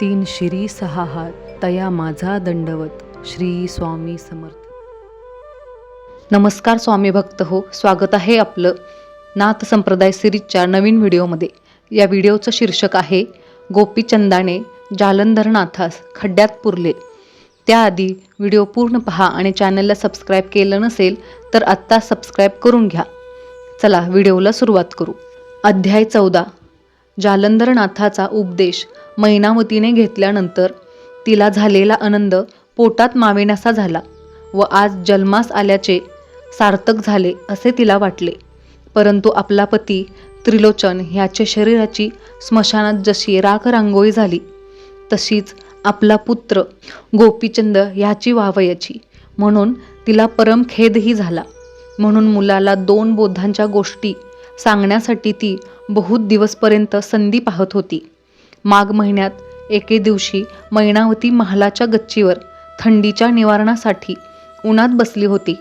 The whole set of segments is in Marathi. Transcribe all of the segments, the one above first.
तीन शिरी सहा हात तया माझा दंडवत श्री स्वामी समर्थ. नमस्कार स्वामी भक्त हो स्वागत आहे आपलं नाथ संप्रदाय सिरीजच्या नवीन व्हिडिओमध्ये. या व्हिडिओचं शीर्षक आहे गोपीचंदाने जालंधरनाथास खड्ड्यात पुरले. त्याआधी व्हिडिओ पूर्ण पहा आणि चॅनलला सबस्क्राईब केलं नसेल तर आत्ता सबस्क्राईब करून घ्या. चला व्हिडिओला सुरुवात करू. अध्याय चौदा. जालंधरनाथाचा उपदेश मैनावतीने घेतल्यानंतर तिला झालेला आनंद पोटात मावेनासा झाला व आज जन्मास आल्याचे सार्थक झाले असे तिला वाटले. परंतु आपला पती त्रिलोचन ह्याच्या शरीराची स्मशानात जशी राख रांगोळी झाली तशीच आपला पुत्र गोपीचंद ह्याची व्हावयाची म्हणून तिला परम खेदही झाला. म्हणून मुलाला दोन बोधांच्या गोष्टी सांगण्यासाठी ती बहुत दिवसपर्यंत संधी पाहत होती. माघ महिन्यात एके दिवशी मैनावती महालाच्या गच्चीवर थंडीच्या निवारणासाठी उन्हात बसली होती.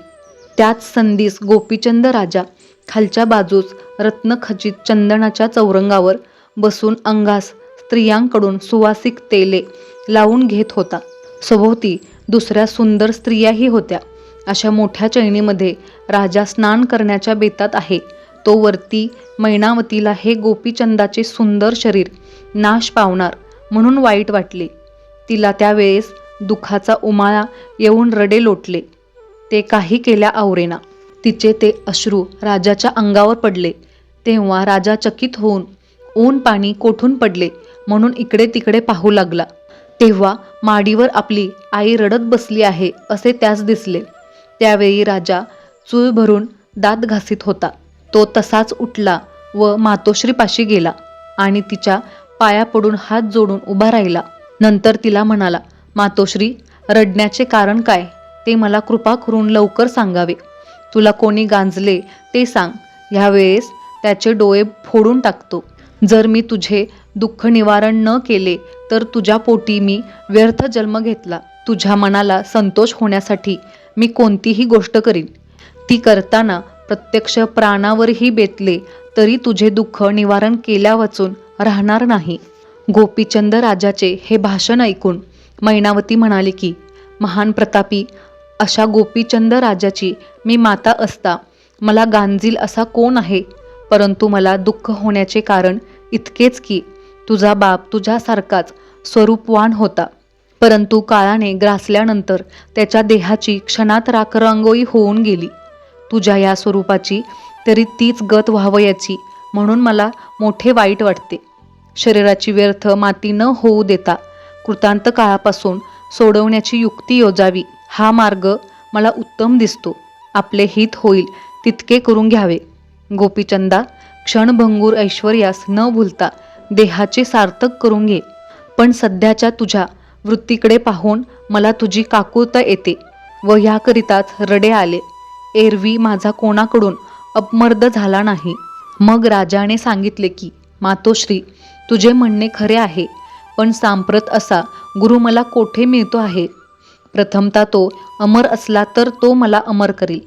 त्याच संधीस गोपीचंद राजा खालच्या बाजूस रत्नखचित चंदनाच्या चौरंगावर बसून अंगास स्त्रियांकडून सुवासिक तेले लावून घेत होता. सभोवती दुसऱ्या सुंदर स्त्रियाही होत्या. अशा मोठ्या चैनीमध्ये राजा स्नान करण्याच्या बेतात आहे. तो वरती मैनावतीला हे गोपीचंदाचे सुंदर शरीर नाश पावणार म्हणून वाईट वाटले. तिला त्यावेळेस दुःखाचा उमाळा येऊन रडे लोटले. ते काही केल्या आवरेना. तिचे ते अश्रू राजाच्या अंगावर पडले. तेव्हा राजा चकित होऊन ऊन पाणी कोठून पडले म्हणून इकडे तिकडे पाहू लागला. तेव्हा माडीवर आपली आई रडत बसली आहे असे त्यास दिसले. त्यावेळी राजा चूळ भरून दात घासीत होता. तो तसाच उठला व मातोश्रीपाशी गेला आणि तिच्या पाया पडून हात जोडून उभा राहिला. नंतर तिला म्हणाला मातोश्री रडण्याचे कारण काय? ते मला कृपा करून लवकर सांगावे. तुला कोणी गांजले ते सांग. ह्यावेळेस त्याचे डोळे फोडून टाकतो. जर मी तुझे दुःख निवारण न केले तर तुझ्या पोटी मी व्यर्थ जन्म घेतला. तुझ्या मनाला संतोष होण्यासाठी मी कोणतीही गोष्ट करीन. ती करताना प्रत्यक्ष प्राणावरही बेतले तरी तुझे दुःख निवारण केल्या वाचून राहणार नाही. गोपीचंद राजाचे हे भाषण ऐकून मैनावती म्हणाली की महान प्रतापी अशा गोपीचंद राजाची मी माता असता मला गांजील असा कोण आहे? परंतु मला दुःख होण्याचे कारण इतकेच की तुझा बाप तुझ्यासारखाच स्वरूपवान होता. परंतु काळाने ग्रासल्यानंतर त्याच्या देहाची क्षणात राखरांगोळी होऊन गेली. तुझ्या या स्वरूपाची तरी तीच गत व्हावयाची म्हणून मला मोठे वाईट वाटते. शरीराची व्यर्थ माती न होऊ देता कृतांत काळापासून सोडवण्याची युक्ती योजावी हा मार्ग मला उत्तम दिसतो. आपले हित होईल तितके करून घ्यावे. गोपीचंदा क्षणभंगूर ऐश्वर्यास न भूलता देहाचे सार्थक करून घे. पण सध्याच्या तुझ्या वृत्तीकडे पाहून मला तुझी काकुळता येते व ह्याकरिताच रडे आले. एरवी माझा कोणाकडून अपमर्द झाला नाही. मग राजाने सांगितले की मातोश्री तुझे म्हणणे खरे आहे पण सांप्रत असा गुरु मला कोठे मिळतो आहे? प्रथमता तो अमर असला तर तो मला अमर करील.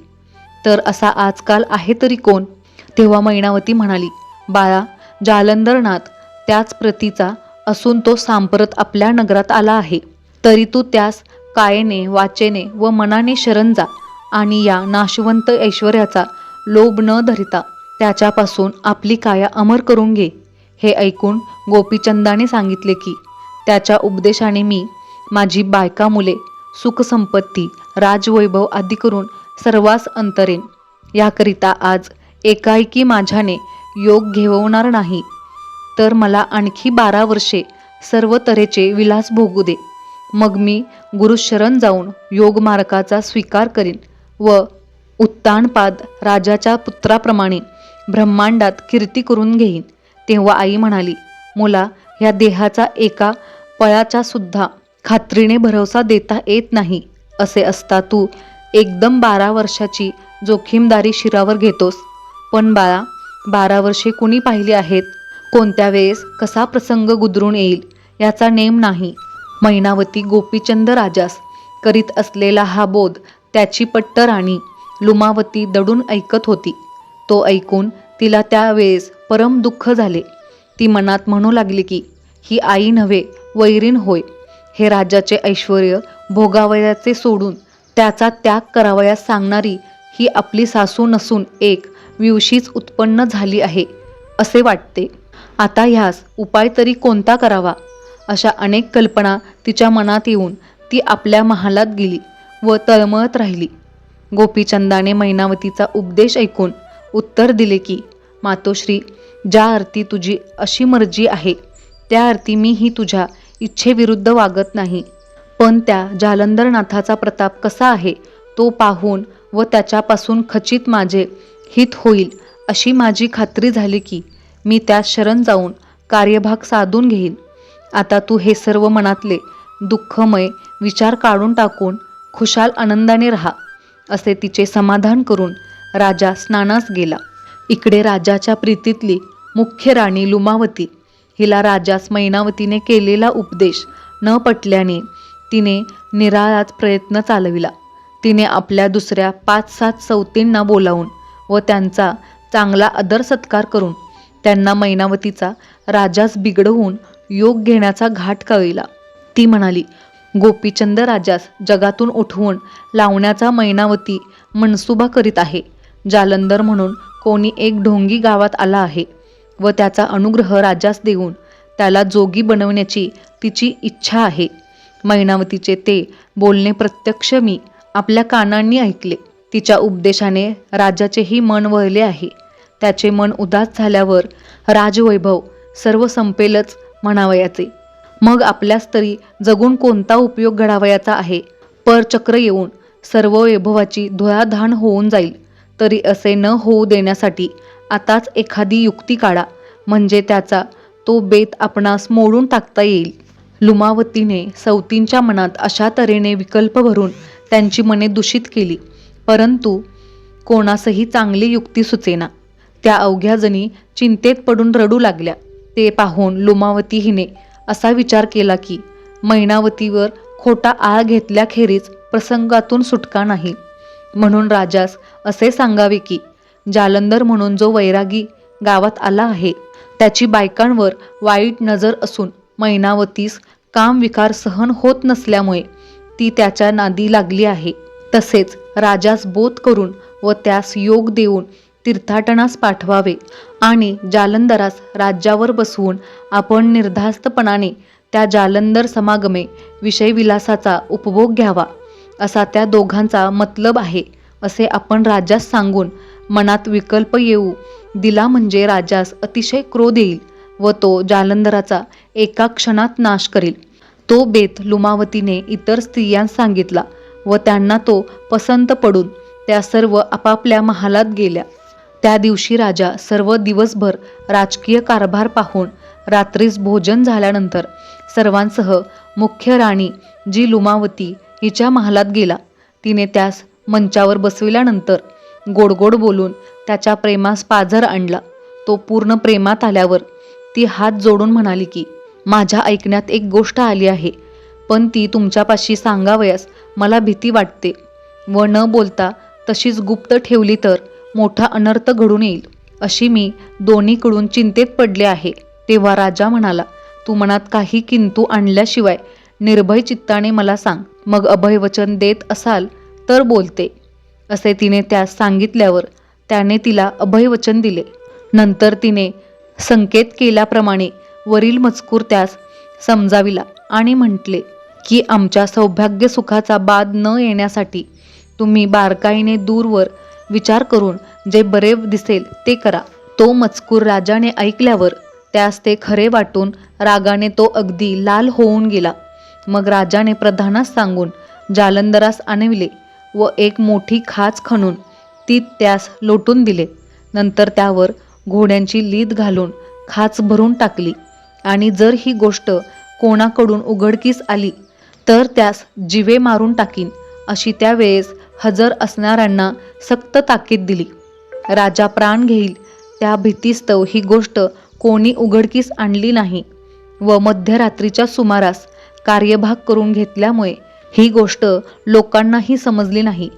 तर असा आजकाल आहे तरी कोण? तेव्हा मैनावती म्हणाली बाळा जालंधरनाथ त्याच प्रतीचा असून तो सांप्रत आपल्या नगरात आला आहे. तरी तू त्यास कायेने वाचेने व मनाने शरण जा. आणि या नाशवंत ऐश्वर्याचा लोभ न धरिता त्याच्यापासून आपली काया अमर करून घे. हे ऐकून गोपीचंदाने सांगितले की त्याच्या उपदेशाने मी माझी बायका मुले सुखसंपत्ती राजवैभव आदी करून सर्वास अंतरेन. याकरिता आज एकाएकी माझ्याने योग घेवणार नाही तर मला आणखी बारा वर्षे सर्व तऱ्हेचे विलास भोगू दे. मग मी गुरुशरण जाऊन योगमार्गाचा स्वीकार करीन. व उत्तानपाद राजाच्या पुत्राप्रमाणे ब्रह्मांडात कीर्ती करून घेईन. तेव्हा आई म्हणाली मुला ह्या देहाचा एका पळाचा सुद्धा खात्रीने भरवसा देता येत नाही. असे असता तू एकदम बारा वर्षाची जोखीमदारी शिरावर घेतोस. पण बाळा बारा वर्षे कुणी पाहिली आहेत? कोणत्या वेळेस कसा प्रसंग गुदरून येईल? याचा नेम नाही. मैनावती गोपीचंद राजास करीत असलेला हा बोध त्याची पट्ट राणी लुमावती दडून ऐकत होती. तो ऐकून तिला त्यावेळेस परम दुःख झाले. ती मनात म्हणू लागली की ही आई नव्हे वैरीण होय. हे राजाचे ऐश्वर भोगावयाचे सोडून त्याचा त्याग करावयास सांगणारी ही आपली सासू नसून एक विवशीच उत्पन्न झाली आहे असे वाटते. आता ह्यास उपाय तरी कोणता करावा? अशा अनेक कल्पना तिच्या मनात येऊन ती आपल्या महालात गेली. व तळमळत राहिली. गोपीचंदाने मैनावतीचा उपदेश ऐकून उत्तर दिले की मातोश्री ज्या अर्थी तुझी अशी मर्जी आहे त्या अर्थी मीही तुझ्या इच्छेविरुद्ध वागत नाही. पण त्या जालंधरनाथाचा प्रताप कसा आहे तो पाहून व त्याच्यापासून खचित माझे हित होईल अशी माझी खात्री झाली की मी त्यास शरण जाऊन कार्यभाग साधून घेईन. आता तू हे सर्व मनातले दुःखमय विचार काढून टाकून खुशाल आनंदाने राहा असे तिचे समाधान करून राजा स्नानास गेला. इकडे राजाच्या प्रीतीतली मुख्य राणी लुमावती हिला राजास मैनावतीने केलेला उपदेश न पटल्याने तिने निराळाच प्रयत्न चालविला. तिने आपल्या दुसऱ्या पाच सात सौतींना बोलावून व त्यांचा चांगला आदर सत्कार करून त्यांना मैनावतीचा राजास बिघडवून योग घेण्याचा घाट कळविला. ती म्हणाली गोपीचंद राजास जगातून उठवून लावण्याचा मैनावती मनसुबा करीत आहे. जालंधर म्हणून कोणी एक ढोंगी गावात आला आहे व त्याचा अनुग्रह राजास देऊन त्याला जोगी बनवण्याची तिची इच्छा आहे. मैनावतीचे ते बोलणे प्रत्यक्ष मी आपल्या कानांनी ऐकले. तिच्या उपदेशाने राजाचेही मन वळले आहे. त्याचे मन उदास झाल्यावर राजवैभव सर्व संपेलच म्हणावयाचे. मग आपल्यास तरी जगून कोणता उपयोग घडावयाचा आहे? परचक्र येऊन सर्व वैभवाची धुळाधाण होऊन जाईल. तरी असे न होऊ देण्यासाठी आताच एखादी युक्ती काढा. म्हणजे त्याचा तो बेत आपणास मोडून टाकता येईल. लुमावतीने सवतींच्या मनात अशा तऱ्हेने विकल्प भरून त्यांची मने दूषित केली. परंतु कोणासही चांगली युक्ती सुचेना. त्या अवघ्या जणी चिंतेत पडून रडू लागल्या. ते पाहून लुमावती हिने असा विचार केला की मैनावतीवर खोटा आळ घेतल्याखेरीज प्रसंगातून सुटका नाही. म्हणून राजास असे सांगावे की जालंधर म्हणून जो वैरागी गावात आला आहे त्याची बायकांवर वाईट नजर असून मैनावतीस काम विकार सहन होत नसल्यामुळे ती त्याच्या नादी लागली आहे. तसेच राजास बोध करून व त्यास योग देऊन तीर्थाटनास पाठवावे आणि जालंधरास राज्यावर बसवून आपण निर्धास्तपणाने त्या जालंधर समागमे विषयविलासाचा उपभोग घ्यावा असा त्या दोघांचा मतलब आहे असे आपण राजास सांगून मनात विकल्प येऊ दिला म्हणजे राजास अतिशय क्रोध येईल व तो जालंधराचा एका क्षणात नाश करील. तो बेत लुमावतीने इतर स्त्रियांस सांगितला व त्यांना तो पसंत पडून त्या सर्व आपापल्या महालात गेल्या. त्या दिवशी राजा सर्व दिवसभर राजकीय कारभार पाहून रात्रीस भोजन झाल्यानंतर सर्वांसह मुख्य राणी जी लुमावती हिच्या महालात गेला. तिने त्यास मंचावर बसविल्यानंतर गोडगोड बोलून त्याच्या प्रेमास पाझर आणला. तो पूर्ण प्रेमात आल्यावर ती हात जोडून म्हणाली की माझ्या ऐकण्यात एक गोष्ट आली आहे. पण ती तुमच्यापाशी सांगावयास मला भीती वाटते. व न बोलता तशीच गुप्त ठेवली तर मोठा अनर्थ घडून येईल. अशी मी दोन्हीकडून चिंतेत पडले आहे. तेव्हा राजा म्हणाला तू मनात काही किंतू आणल्याशिवाय निर्भय चित्ताने मला सांग. मग अभयवचन देत असाल तर बोलते. असे तिने त्यास सांगितल्यावर त्याने तिला अभयवचन दिले. नंतर तिने संकेत केल्याप्रमाणे वरील मजकूर त्यास समजाविला आणि म्हटले की आमच्या सौभाग्य सुखाचा बाद न येण्यासाठी तुम्ही बारकाईने दूरवर विचार करून जे बरे दिसेल ते करा. तो मजकूर राजाने ऐकल्यावर त्यास ते खरे वाटून रागाने तो अगदी लाल होऊन गेला. मग राजाने प्रधानास सांगून जालंधरास आणविले व एक मोठी खाच खणून ती त्यास लोटून दिले. नंतर त्यावर घोड्यांची लीद घालून खाच भरून टाकली आणि जर ही गोष्ट कोणाकडून उघडकीस आली तर त्यास जिवे मारून टाकीन. अशी त्यावेळेस हजर असणाऱ्यांना सक्त ताकीद दिली. राजा प्राण घेईल. त्या भीतीस्तव ही गोष्ट कोणी उघडकीस आणली नाही व मध्यरात्रीच्या सुमारास कार्यभाग करून घेतल्यामुळे ही गोष्ट लोकांनाही समजली नाही.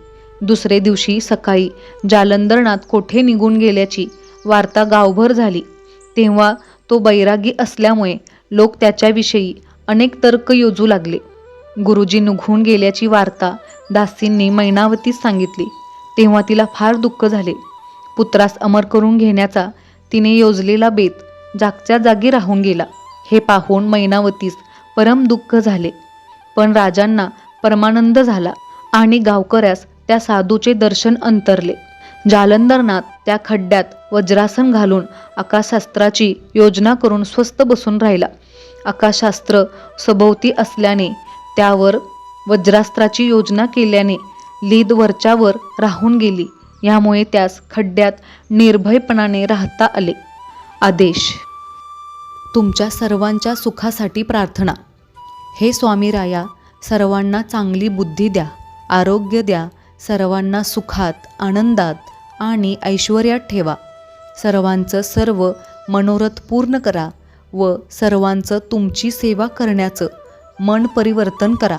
दुसरे दिवशी सकाळी जालंधरणात कोठे निघून गेल्याची वार्ता गावभर झाली. तेव्हा तो बैरागी असल्यामुळे लोक त्याच्याविषयी अनेक तर्क योजू लागले. गुरुजी निघून गेल्याची वार्ता दासींनी मैनावतीस सांगितली. तेव्हा तिला फार दुःख झाले. पुत्रास अमर करून घेण्याचा तिने योजलेला बेत जागच्या जागी राहून गेला. हे पाहून मैनावतीस परम दुःख झाले. पण राजांना परमानंद झाला आणि गावकऱ्यास त्या साधूचे दर्शन अंतरले. जालंधरनाथ त्या खड्ड्यात वज्रासन घालून आकाशशास्त्राची योजना करून स्वस्थ बसून राहिला. आकाशशास्त्र सभोवती असल्याने त्यावर वज्रास्त्राची योजना केल्याने लीद वरच्यावर राहून गेली. यामुळे त्यास खड्ड्यात निर्भयपणाने राहता आले. आदेश. तुमच्या सर्वांच्या सुखासाठी प्रार्थना. हे स्वामी राया सर्वांना चांगली बुद्धी द्या आरोग्य द्या सर्वांना सुखात आनंदात आणि ऐश्वर्यात ठेवा. सर्वांचं सर्व मनोरथ पूर्ण करा व सर्वांचं तुमची सेवा करण्याचं मन परिवर्तन करा.